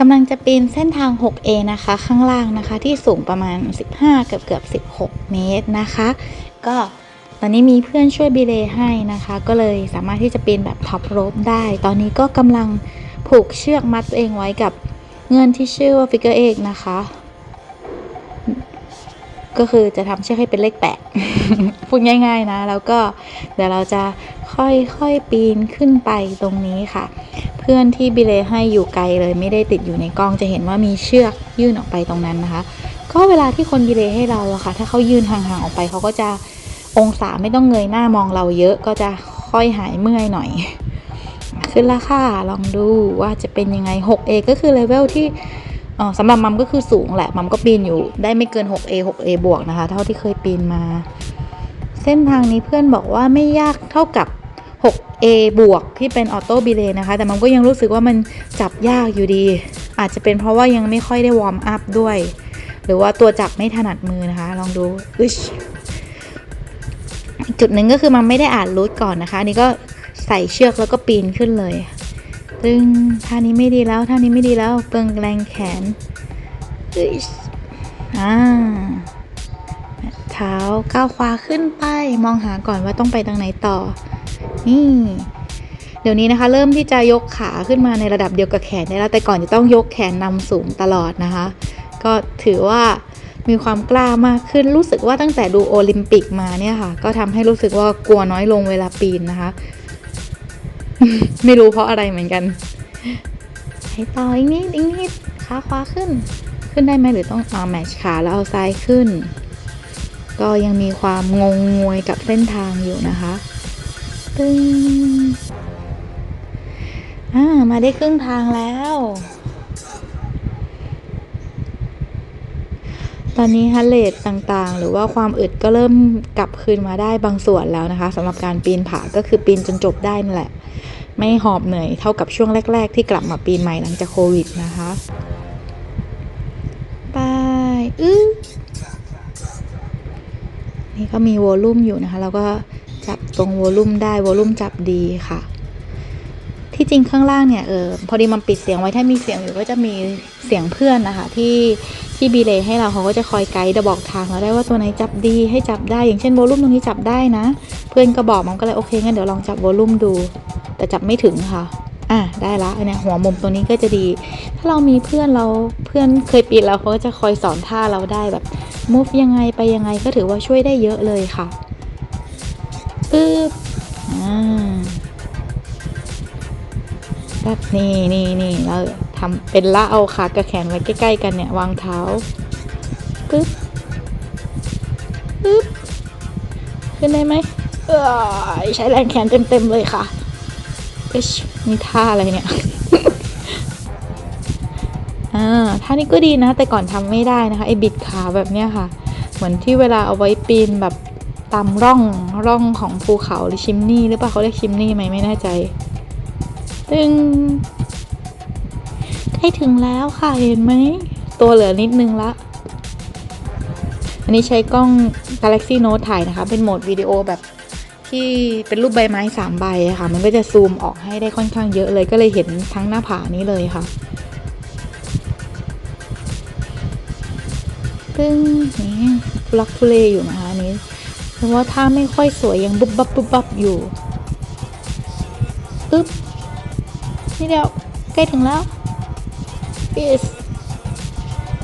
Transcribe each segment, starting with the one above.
กำลังจะปีนเส้นทาง 6A นะคะ ข้างล่างนะคะ ที่สูงประมาณ 15 เกือบเกือบ 16 เมตรนะคะ ก็ตอนนี้มีเพื่อนช่วยบีเลย์ให้นะคะ ก็เลยสามารถที่จะปีนแบบท็อปโรปได้ ตอนนี้ก็กำลังผูกเชือกมัดตัวเองไว้กับเงื่อนที่ชื่อว่าฟิกเกอร์เอกนะคะ ก็คือจะทำเชือกให้เป็นเลขแปดพูดง่าย ๆนะ แล้วก็เดี๋ยวเราจะค่อยๆปีนขึ้นไปตรงนี้ค่ะ พื่อนที่บิเลให้อยู่ไกลเลยไม่ได้ติดอยู่ในกล้องจะเห็นว่ามีเชือกยื่นออกไปตรงนั้นนะคะ ก็เวลาที่คนบิเลให้เราอะค่ะ ถ้าเขายืนห่างๆออกไปเขาก็จะองศาไม่ต้องเงยหน้ามองเราเยอะก็จะค่อยหายเมื่อยหน่อย ขึ้นราคาลองดูว่าจะเป็นยังไง 6A ก็คือเลเวลที่สำหรับมัมก็คือสูงแหละมัมก็ปีนอยู่ได้ไม่เกิน 6A 6A บวกนะคะ เท่าที่เคยปีนมา เส้นทางนี้เพื่อนบอกว่าไม่ยากเท่ากับ 6A บวกที่เป็นออโต้บีเลนะคะ แต่มันก็ยังรู้สึกว่ามันจับยากอยู่ดี อาจจะเป็นเพราะว่ายังไม่ค่อยได้วอร์มอัพด้วย หรือว่าตัวจับไม่ถนัดมือนะคะ ลองดูอึชจุดหนึ่งก็คือมันไม่ได้อ่านรูทก่อนนะคะนนี้ก็ใส่เชือกแล้วก็ปีนขึ้นเลยซึ่งท่านี้ไม่ดีแล้วท่านี้ไม่ดีแล้วเปลืองแรงแขนอึชอ่าเท้าก้าวขวาขึ้นไป มองหาก่อนว่าต้องไปทางไหนต่อ นี่ เดี๋ยวนี้นะคะ เริ่มที่จะยกขาขึ้นมาในระดับเดียวกับแขนได้แล้วแต่ก่อนจะต้องยกแขนนำสูงตลอดนะคะ ก็ถือว่ามีความกล้ามากขึ้นรู้สึกว่าตั้งแต่ดูโอลิมปิกมาเนี่ยค่ะ ก็ทำให้รู้สึกว่ากลัวน้อยลงเวลาปีนนะคะ ไม่รู้เพราะอะไรเหมือนกันให้ต่ออีกนิดอีกนิดขาขวาขึ้น ขึ้นได้ไหมหรือต้องเอาแมชขาแล้วเอาซ้ายขึ้น ก็ยังมีความงงงวยกับเส้นทางอยู่นะคะ ตึงอ่า มาได้ครึ่งทางแล้ว ตอนนี้ฮัลเลตต่างๆ หรือว่าความอึดก็เริ่มกลับคืนมาได้บางส่วนแล้วนะคะสำหรับการปีนผาก็คือปีนจนจบได้นั่นแหละ ไม่หอบเหนื่อยเท่ากับช่วงแรก ๆ ที่กลับมาปีนใหม่หลังจากโควิดนะคะไปอื้อนี่ก็มีวอลลุ่มอยู่นะคะ แล้วก็ จับตรงวอลลุ่มได้วอลลุ่มจับดีค่ะ ที่จริงข้างล่างเนี่ยเออพอดีมันปิดเสียงไว้ถ้ามีเสียงอยู่ก็จะมีเสียงเพื่อนนะคะ ที่ที่บีเลย์ให้เราเขาก็จะคอยไกด์จะบอกทางเราได้ว่าตัวไหนจับดีให้จับได้อย่างเช่นวอลลุ่มตรงนี้จับได้นะ เพื่อนก็บอกมันก็เลยโอเคงั้นเดี๋ยวลองจับวอลลุ่มดู แต่จับไม่ถึงค่ะอะได้ละอันเนี้ยหัวมุมตรงนี้ก็จะดี ถ้าเรามีเพื่อนเราเพื่อนเคยปีนแล้วเขาก็จะคอยสอนท่าเราได้แบบ move ยังไงไปยังไงก็ถือว่าช่วยได้เยอะเลยค่ะ ปึ๊บอ่าแบบนี่นี่นี่เราทำเป็นละเอาขากับแขนไว้ใกล้ๆกันเนี่ยวางเท้าปึ๊บปึ๊บขึ้นได้ไหมเออใช้แรงแขนเต็มๆเลยค่ะเอ้ยนี่ท่าอะไรเนี่ยอ่าท่านี้ก็ดีนะ แต่ก่อนทำไม่ได้นะคะไอ้บิดขาแบบเนี้ยค่ะ เหมือนที่เวลาเอาไว้ปีนแบบ ตามร่องร่องของภูเขาหรือชิมนี่หรือเปล่าเขาเรียกชิมนี่ไหมไม่แน่ใจตึงใกล้ถึงแล้วค่ะเห็นไหม ตัวเหลือนิดนึงละ อันนี้ใช้กล้อง Galaxy Note ถ่ายนะคะ เป็นโหมดวิดีโอแบบที่เป็นรูปใบไม้สามใบค่ะ มันก็จะซูมออกให้ได้ค่อนข้างเยอะเลยก็เลยเห็นทั้งหน้าผานี้เลยค่ะซึ่งนี่ทุลักทุเลอยู่นะคะนนี้ เพราะว่าถ้าไม่ค่อยสวยยังบุบบับบุบบับอยู่ปึ๊บนี่เดียวใกล้ถึงแล้ว yes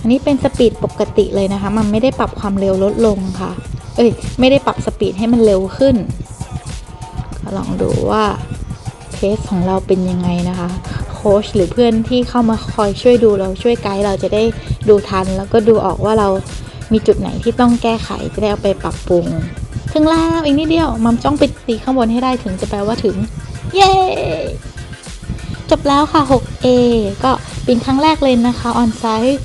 อันนี้เป็นสปีดปกติเลยนะคะ มันไม่ได้ปรับความเร็วลดลงค่ะ เอ้ย ไม่ได้ปรับสปีดให้มันเร็วขึ้นก็ลองดูว่าเทสของเราเป็นยังไงนะคะ โค้ชหรือเพื่อนที่เข้ามาคอยช่วยดูเราช่วยไกด์เราจะได้ดูทัน แล้วก็ดูออกว่าเรามีจุดไหนที่ต้องแก้ไขจะได้เอาไปปรับปรุง ถึงแล้วอีกนิดเดียว มัมจ้องไปตีข้างบนให้ได้ถึงจะแปลว่าถึง เย้จบแล้วค่ะ 6A ก็ป็นครั้งแรกเลยนะคะออนไซต์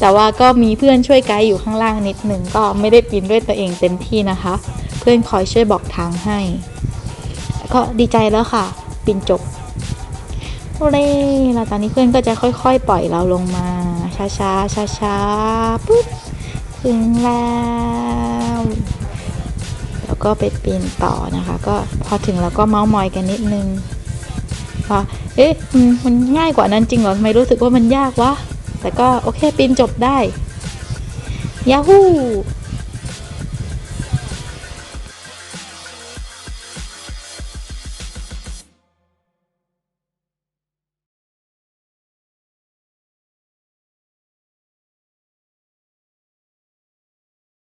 แต่ว่าก็มีเพื่อนช่วยไกด์อยู่ข้างล่างนิดหนึ่งก็ไม่ได้ปีนด้วยตัวเองเต็มที่นะคะ เพื่อนคอยช่วยบอกทางให้ ก็ดีใจแล้วค่ะปีนจบเร่แล้วตอนนี้เพื่อนก็จะค่อยๆ ปล่อยเราลงมา ช้าๆช้าๆปุ๊บถึงแล้ว ก็ไปปีนต่อนะคะ ก็พอถึงแล้วก็เมาส์มอยกันนิดนึงว่าเอ๊ะมันง่ายกว่านั้นจริงเหรอทำไมรู้สึกว่ามันยากวะแต่ก็โอเคปีนจบได้ยาฮู